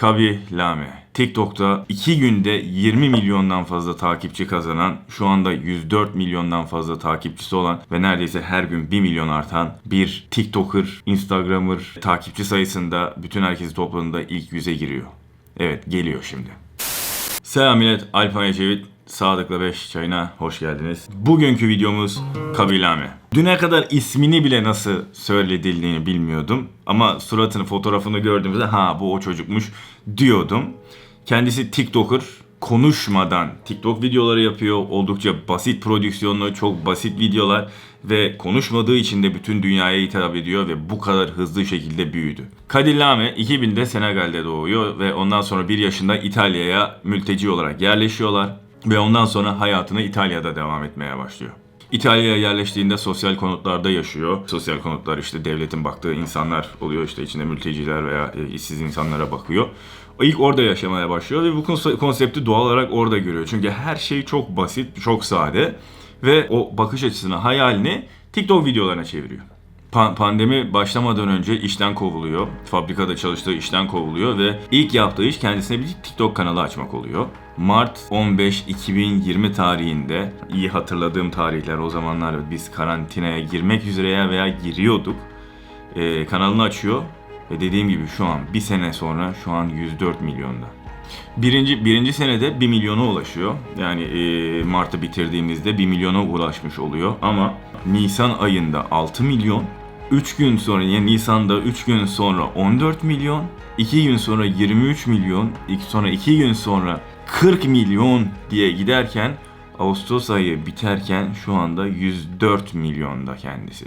Kabi Lame. TikTok'ta 2 günde 20 milyondan fazla takipçi kazanan, şu anda 104 milyondan fazla takipçisi olan ve neredeyse her gün 1 milyon artan bir TikToker, Instagramer takipçi sayısında bütün herkesi topladığında ilk yüze giriyor. Evet geliyor şimdi. Selam millet, Alpan Ecevit, Sadık'la 5 çayına hoş geldiniz. Bugünkü videomuz Kabilame. Düne kadar ismini bile nasıl söyledildiğini bilmiyordum. Ama suratını, fotoğrafını gördüğümüzde ha bu o çocukmuş diyordum. Kendisi TikToker. Konuşmadan TikTok videoları yapıyor. Oldukça basit prodüksiyonlu, çok basit videolar ve konuşmadığı için de bütün dünyaya hitap ediyor ve bu kadar hızlı şekilde büyüdü. Kadir Lame 2000'de Senegal'de doğuyor ve ondan sonra bir yaşında İtalya'ya mülteci olarak yerleşiyorlar ve ondan sonra hayatını İtalya'da devam etmeye başlıyor. İtalya'ya yerleştiğinde sosyal konutlarda yaşıyor. Sosyal konutlar işte devletin baktığı insanlar oluyor işte içinde mülteciler veya e, işsiz insanlara bakıyor. İlk orada yaşamaya başlıyor ve bu konse- konsepti doğal olarak orada görüyor. Çünkü her şey çok basit, çok sade ve o bakış açısını, hayalini TikTok videolarına çeviriyor. Pa- pandemi başlamadan önce işten kovuluyor. Fabrikada çalıştığı işten kovuluyor ve ilk yaptığı iş kendisine bir TikTok kanalı açmak oluyor. Mart 15 2020 tarihinde iyi hatırladığım tarihler o zamanlar biz karantinaya girmek üzere veya giriyorduk. Ee, kanalını açıyor ve dediğim gibi şu an bir sene sonra şu an 104 milyonda. Birinci, birinci senede 1 milyona ulaşıyor. Yani e, Mart'ı bitirdiğimizde 1 milyona ulaşmış oluyor. Ama Nisan ayında 6 milyon, 3 gün sonra yani Nisan'da 3 gün sonra 14 milyon, 2 gün sonra 23 milyon, sonra 2 gün sonra 40 milyon diye giderken Ağustos ayı biterken şu anda 104 milyonda kendisi.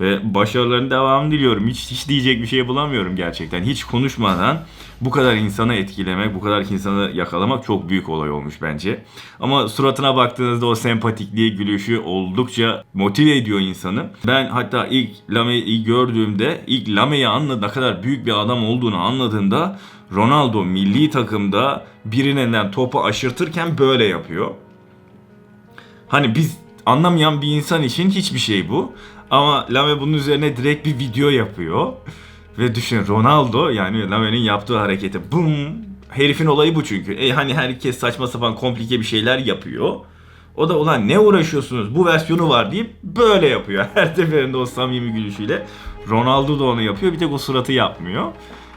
Ve başarıların devamını diliyorum. Hiç, hiç diyecek bir şey bulamıyorum gerçekten. Hiç konuşmadan bu kadar insanı etkilemek, bu kadar insanı yakalamak çok büyük olay olmuş bence. Ama suratına baktığınızda o sempatikliği, gülüşü oldukça motive ediyor insanı. Ben hatta ilk Lame'yi gördüğümde, ilk Lame'yi anladı, ne kadar büyük bir adam olduğunu anladığımda Ronaldo milli takımda birinden topu aşırtırken böyle yapıyor. Hani biz anlamayan bir insan için hiçbir şey bu. Ama Lame bunun üzerine direkt bir video yapıyor. Ve düşün Ronaldo yani Lame'nin yaptığı hareketi bum. Herifin olayı bu çünkü. E hani herkes saçma sapan komplike bir şeyler yapıyor. O da ulan ne uğraşıyorsunuz bu versiyonu var deyip böyle yapıyor. Her seferinde o samimi gülüşüyle. Ronaldo da onu yapıyor bir tek o suratı yapmıyor.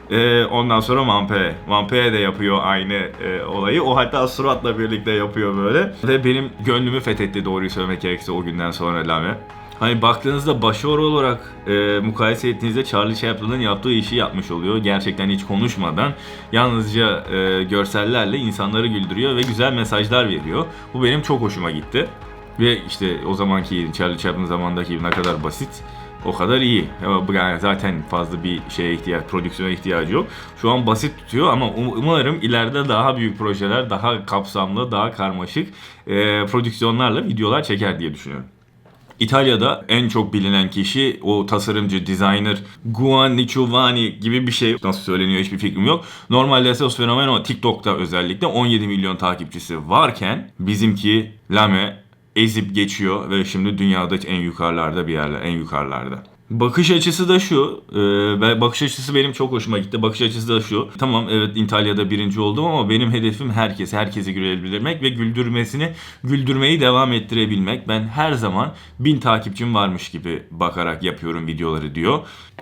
Ee, ondan sonra Mampe. Mampe de yapıyor aynı e, olayı. O hatta suratla birlikte yapıyor böyle. Ve benim gönlümü fethetti doğruyu söylemek gerekirse o günden sonra Lame. Hani baktığınızda başarı olarak e, mukayese ettiğinizde Charlie Chaplin'in yaptığı işi yapmış oluyor. Gerçekten hiç konuşmadan yalnızca e, görsellerle insanları güldürüyor ve güzel mesajlar veriyor. Bu benim çok hoşuma gitti. Ve işte o zamanki Charlie Chaplin zamandaki ne kadar basit o kadar iyi. Yani zaten fazla bir şeye ihtiyaç, prodüksiyona ihtiyacı yok. Şu an basit tutuyor ama um- umarım ileride daha büyük projeler, daha kapsamlı, daha karmaşık e, prodüksiyonlarla videolar çeker diye düşünüyorum. İtalya'da en çok bilinen kişi o tasarımcı, designer Giovanni gibi bir şey. Nasıl söyleniyor hiçbir fikrim yok. Normalde Esos Fenomeno TikTok'ta özellikle 17 milyon takipçisi varken bizimki Lame ezip geçiyor ve şimdi dünyada en yukarılarda bir yerler, en yukarılarda. Bakış açısı da şu, e, bakış açısı benim çok hoşuma gitti. Bakış açısı da şu, tamam evet İtalya'da birinci oldum ama benim hedefim herkes, herkesi gülebilmek ve güldürmesini, güldürmeyi devam ettirebilmek. Ben her zaman bin takipçim varmış gibi bakarak yapıyorum videoları diyor.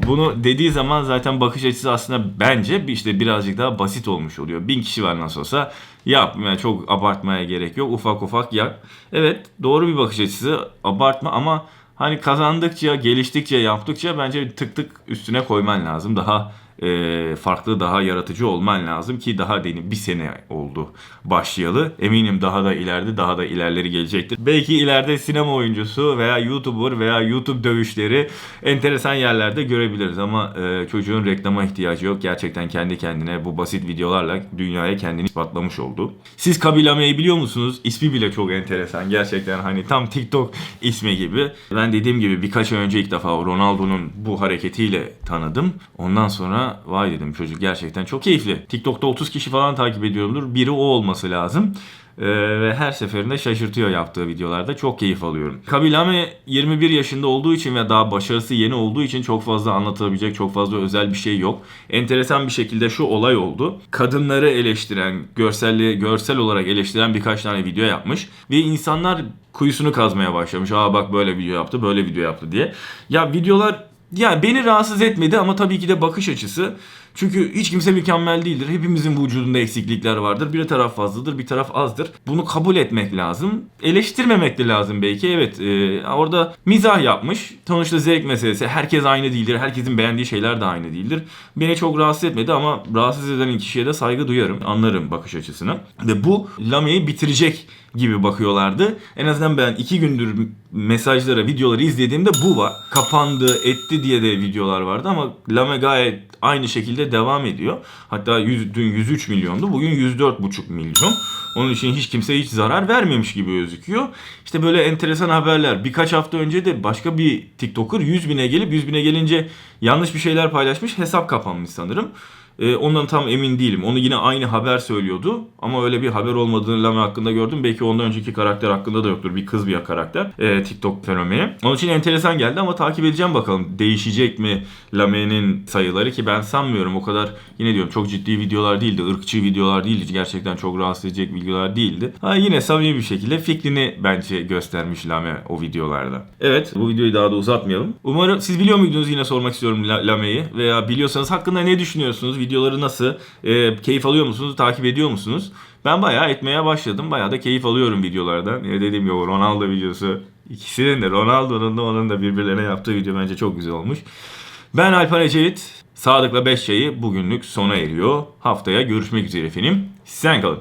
Bunu dediği zaman zaten bakış açısı aslında bence işte birazcık daha basit olmuş oluyor. Bin kişi var nasıl olsa yap. Yani çok abartmaya gerek yok. Ufak ufak yap. Evet doğru bir bakış açısı. Abartma ama hani kazandıkça, geliştikçe, yaptıkça bence tık tık üstüne koyman lazım. Daha e, farklı, daha yaratıcı olman lazım ki daha dedim bir sene oldu başlayalı. Eminim daha da ileride, daha da ilerleri gelecektir. Belki ileride sinema oyuncusu veya YouTuber veya YouTube dövüşleri enteresan yerlerde görebiliriz ama e, çocuğun reklama ihtiyacı yok. Gerçekten kendi kendine bu basit videolarla dünyaya kendini ispatlamış oldu. Siz Kabilame'yi biliyor musunuz? İsmi bile çok enteresan. Gerçekten hani tam TikTok ismi gibi. Ben dediğim gibi birkaç ay önce ilk defa Ronaldo'nun bu hareketiyle tanıdım. Ondan sonra vay dedim çocuk gerçekten çok keyifli. TikTok'ta 30 kişi falan takip ediyorumdur. Biri o olması lazım. Ee, ve her seferinde şaşırtıyor yaptığı videolarda. Çok keyif alıyorum. Kabilame 21 yaşında olduğu için ve daha başarısı yeni olduğu için çok fazla anlatabilecek, çok fazla özel bir şey yok. Enteresan bir şekilde şu olay oldu. Kadınları eleştiren, görselliği, görsel olarak eleştiren birkaç tane video yapmış. Ve insanlar kuyusunu kazmaya başlamış. Aa bak böyle video yaptı, böyle video yaptı diye. Ya videolar ya beni rahatsız etmedi ama tabii ki de bakış açısı. Çünkü hiç kimse mükemmel değildir. Hepimizin vücudunda eksiklikler vardır. Bir taraf fazladır, bir taraf azdır. Bunu kabul etmek lazım. Eleştirmemek de lazım belki. Evet, e, orada mizah yapmış. Sonuçta zevk meselesi. Herkes aynı değildir. Herkesin beğendiği şeyler de aynı değildir. Beni çok rahatsız etmedi ama rahatsız eden kişiye de saygı duyarım. Anlarım bakış açısını. Ve bu Lame'yi bitirecek gibi bakıyorlardı. En azından ben iki gündür mesajlara, videoları izlediğimde bu var. Kapandı, etti diye de videolar vardı ama Lame gayet aynı şekilde devam ediyor. Hatta 100, dün 103 milyondu, bugün 104,5 milyon. Onun için hiç kimse hiç zarar vermemiş gibi gözüküyor. İşte böyle enteresan haberler. Birkaç hafta önce de başka bir TikToker 100 bine gelip 100 bine gelince yanlış bir şeyler paylaşmış. Hesap kapanmış sanırım. Ee, ondan tam emin değilim. Onu yine aynı haber söylüyordu. Ama öyle bir haber olmadığını Lame hakkında gördüm. Belki ondan önceki karakter hakkında da yoktur. Bir kız bir karakter. Ee, TikTok fenomeni. Onun için enteresan geldi ama takip edeceğim bakalım. Değişecek mi Lame'nin sayıları ki ben sanmıyorum. O kadar yine diyorum çok ciddi videolar değildi. ırkçı videolar değildi. Gerçekten çok rahatsız edecek videolar değildi. Ha, yine samimi bir şekilde fikrini bence göstermiş Lame o videolarda. Evet bu videoyu daha da uzatmayalım. Umarım siz biliyor muydunuz yine sormak istiyorum La- Lame'yi veya biliyorsanız hakkında ne düşünüyorsunuz? Videoları nasıl? Ee, keyif alıyor musunuz? Takip ediyor musunuz? Ben bayağı etmeye başladım. Bayağı da keyif alıyorum videolardan. Ne dediğim gibi Ronaldo videosu. İkisinin de Ronaldo'nun da onun da birbirlerine yaptığı video bence çok güzel olmuş. Ben Alpan Ecevit. Sadıkla 5 şeyi bugünlük sona eriyor. Haftaya görüşmek üzere efendim. Sen kalın.